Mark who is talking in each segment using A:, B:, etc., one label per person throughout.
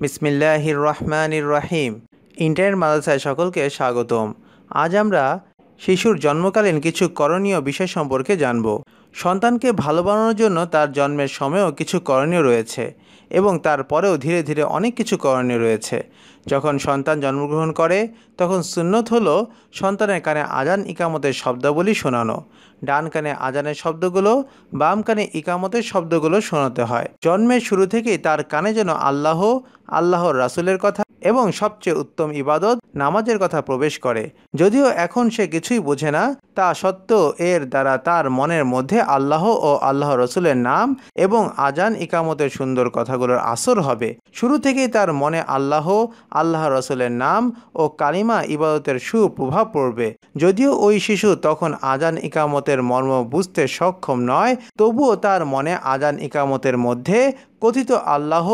A: বিসমিল্লাহির রহমানির রাহিম ইন্টারনেট মাদ্রাসায় সকলকে স্বাগতম। আজ আমরা শিশুর জন্মকালীন কিছু করণীয় বিষয় সম্পর্কে জানব। সন্তানকে ভালো বানানোর জন্য তার জন্মের সময়ও কিছু করণীয় রয়েছে এবং তারপরেও ধীরে ধীরে অনেক কিছু করণীয় রয়েছে। যখন সন্তান জন্মগ্রহণ করে, তখন সুন্নত হলো সন্তানের কানে আজান ইকামতের শব্দাবলী শোনানো। ডান কানে আজানের শব্দগুলো, বাম কানে ইকামতের শব্দগুলো শোনাতে হয়। জন্মের শুরু থেকেই তার কানে যেন আল্লাহ, আল্লাহর রাসুলের কথা এবং সবচেয়ে উত্তম ইবাদত নামাজের কথা প্রবেশ করে। যদিও এখন সে কিছুই বোঝে না তা সত্ত্বেও এর দ্বারা তার মনের মধ্যে আল্লাহ ও আল্লাহ রসুলের নাম এবং আজান ইকামতের সুন্দর কথাগুলোর আসর হবে। শুরু থেকেই তার মনে আল্লাহ আল্লাহ রসুলের নাম ও কালিমা ইবাদতের সুপ্রভাব পড়বে। যদিও ওই শিশু তখন আজান ইকামতের মর্ম বুঝতে সক্ষম নয়, তবুও তার মনে আজান ইকামতের মধ্যে কথিত আল্লাহ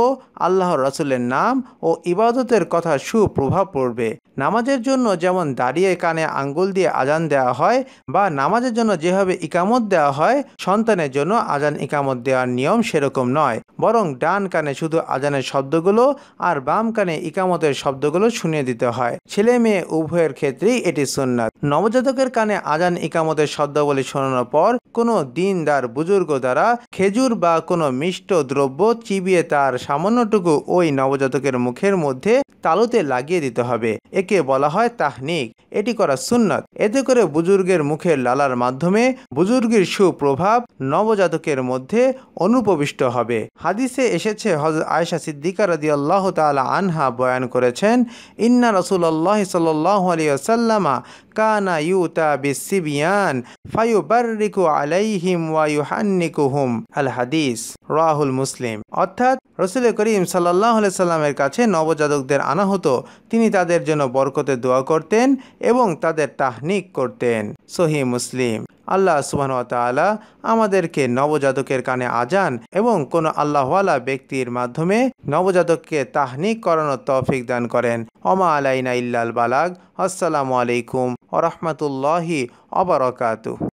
A: আল্লাহ রসুলের নাম ও ইবাদতের কথা সুপ্রভাব পড়বে। নামাজের জন্য যেমন দাঁড়িয়ে কানে আঙ্গুল দিয়ে আজান দেওয়া হয় বা নামাজের জন্য যেভাবে ইকামত দেওয়া হয়, সন্তানের জন্য আজান ইকামত দেওয়ার নিয়ম সেরকম নয়। বরং ডান কানে শুধু আজানের শব্দগুলো আর বাম কানে ইকামতের শব্দগুলো শুনিয়ে দিতে হয়। ছেলে মেয়ে উভয়ের ক্ষেত্রেই এটি সুন্নাত। নবজাতকের কানে আজান ইকামতের শব্দাবলী শোনানোর পর কোনো দিনদার বুজুর্গ দ্বারা খেজুর বা কোনো মিষ্ট দ্রব্য চিবিয়ে তার সামান্যটুকু ওই নবজাতকের মুখের মধ্যে তালুতে লাগিয়ে দিতে হবে। একে বলা হয় তাহনিক। এটি করা সুন্নত। এতে করে বুজুর্গের মুখের লালার মাধ্যমে বুজুর্গের সুপ্রভাব নবজাতকের মধ্যে অনুপবিষ্ট হবে। হাদিসে এসেছে হজ আয়সা সিদ্দিকা রাজি আল্লাহ তালা আনহা বয়ান করেছেন, ইন্না রসুল্লাহ সাল্লাহ আলিয়াল্লামা কানা ইউতা বিসিবিয়ান ফায়ু বাররিকু আলাইহিম ওয়ায়ুহান্নিকুহুম আল হাদিস, রাহুল মুসলিম। অর্থাৎ রসুল করিম সাল্লাহ সাল্লামের কাছে নবজাতকদের আনা হতো তিনি তাদের জন্য বরকতে দোয়া করতেন এবং তাদের তাহনিক করতেন। সহি মুসলিম। আল্লাহ সুবাহ তালা আমাদেরকে নবজাতকের কানে আজান এবং কোনো আল্লাহওয়ালা ব্যক্তির মাধ্যমে নবজাতককে তাহনিক করানোর তৌফিক দান করেন। অমা আলাইনা ইল্লাল বালাগ। আসসালামু আলাইকুম ও রহমতুল্লাহি অবরকাতু